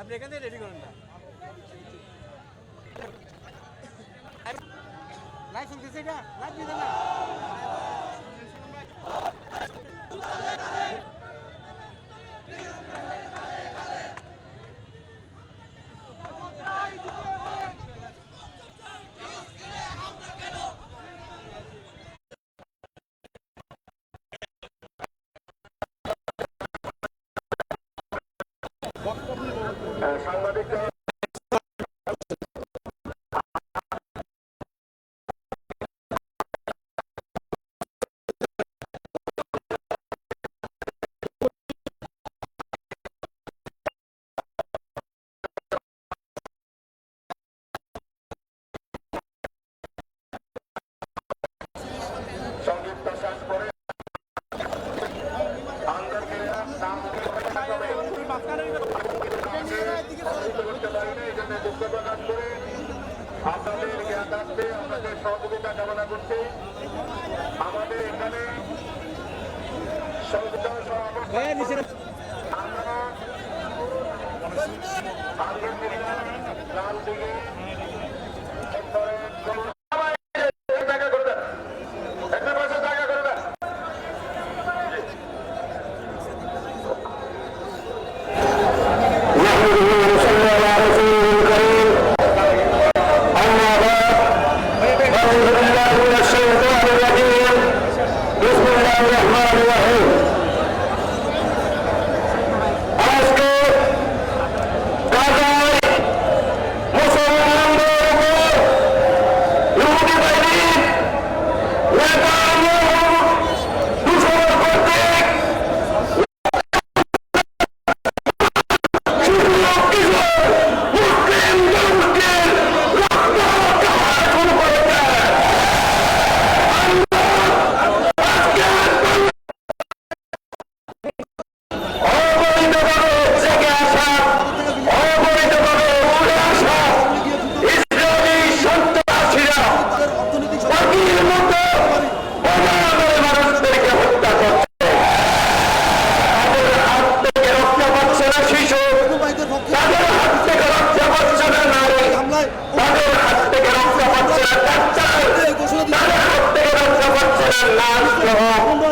আপনি এখান থেকে রেডি করেন না। লাইট শুনতেছে এটা। লাইট দিতে না। এখানে দুঃখ প্রকাশ করে আপনাদের জ্ঞাতার্থে আপনাদের সহযোগিতা কামনা করছি। আমাদের এখানে আমরা লাল দিকে alcohol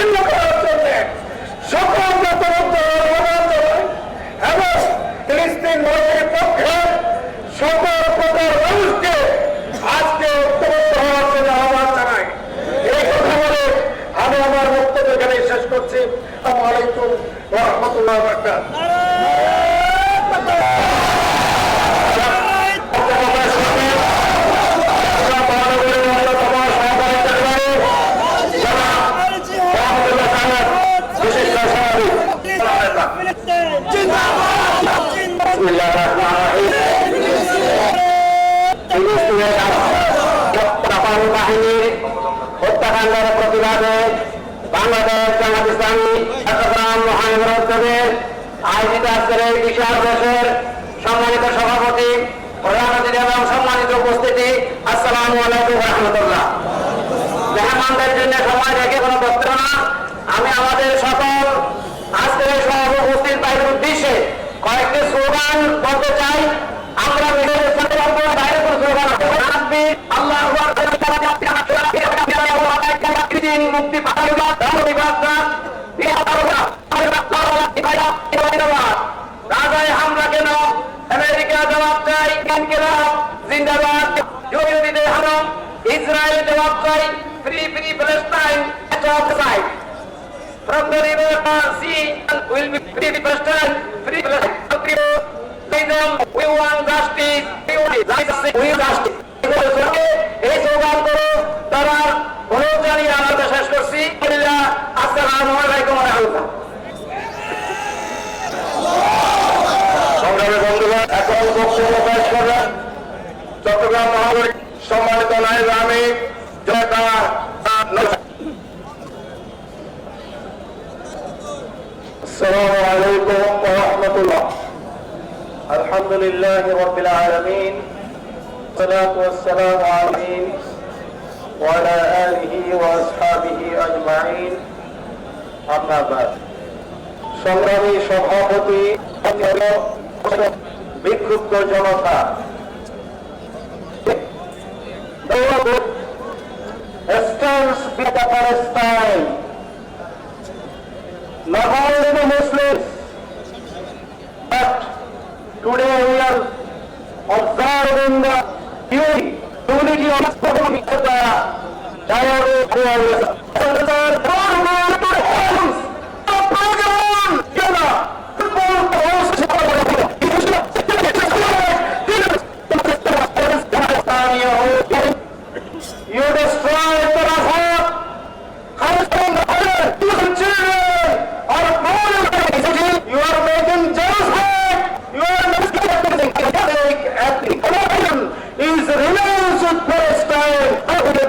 বিচ্ছিন্ন করার জন্য সকল তদন্ত এবং ফিলিস্তিন মানুষের পক্ষে সকল প্রকার মানুষকে আজকে ঐক্যবদ্ধ হওয়ার জন্য আহ্বান জানাই। এই কথা বলে আমি আমার বক্তব্য এখানে শেষ করছি। আসসালামু আলাইকুম রহমতুল্লাহ প্রতিবাদে বাংলাদেশ সভাপতি জন্য সময় রেখে কোনো আমি আমাদের সকল আজকের এই সভা উপস্থিত উদ্দেশ্যে কয়েকটি স্লোগান বলতে চাই। আমরা নিজেদের offside, free, free Palestine, catch offside. From the river, sea will be free Palestine, الحمد لله رب العالمين والصلاة والسلام على وعلى آله وأصحابه أجمعين أما بعد সংগ্রামী সভাপতি বিক্ষুব্ধ জনতা stands with the Palestine not only the Muslims, but Today we are observing the unity of the Dialogue. is an innocent Palestine.